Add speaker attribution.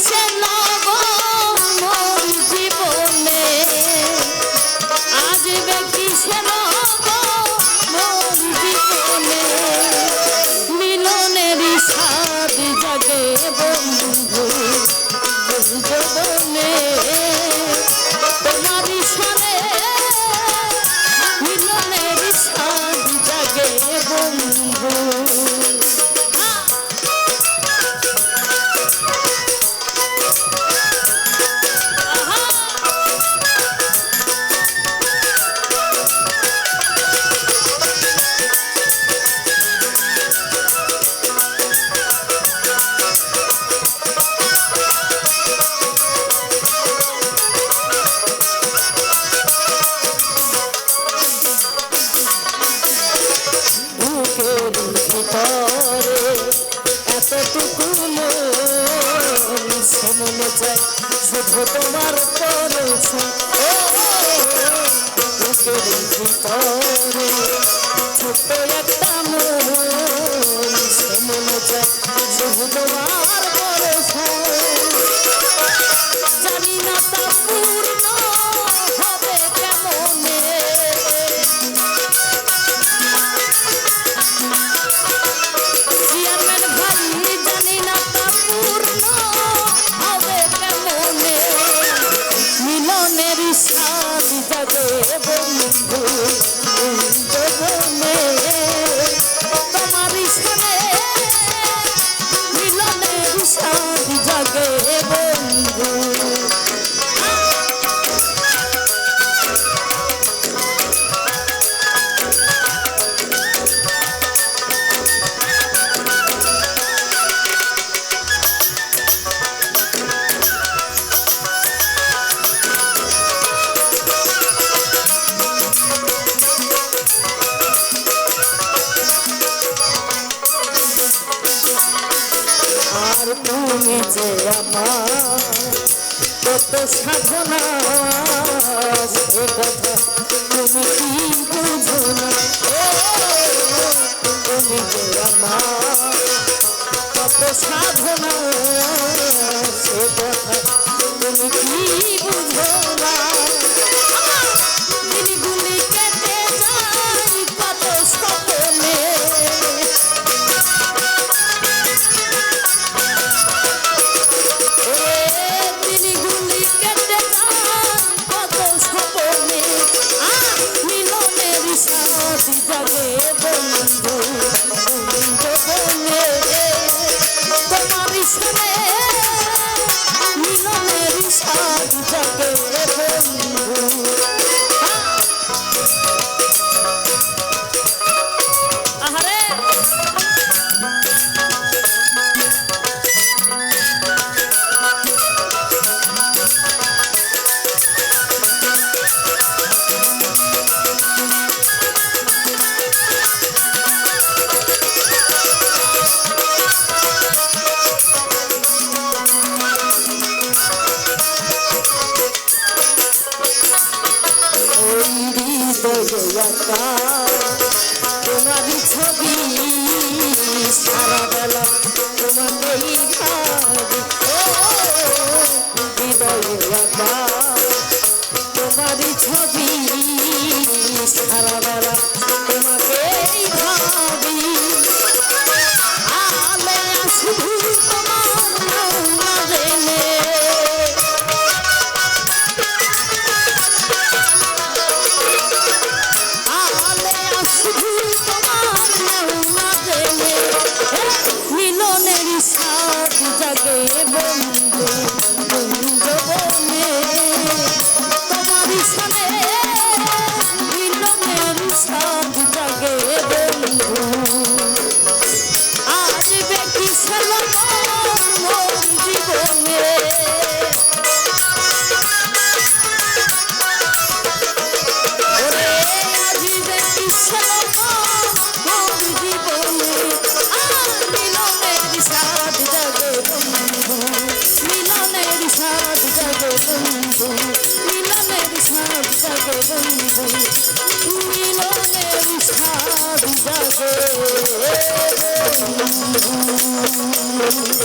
Speaker 1: said life. শুধু তোমার পড়েছে ছোট একটা মন শুধু তোমার জানি না বন্ধু বন্ধু তুমি যে আমার। কত সাধনা কথা তুমি কি বুঝো না? eyes are troubled. বজয়াতা তোমার ছবি সারা বেলা তোমার করলাম you.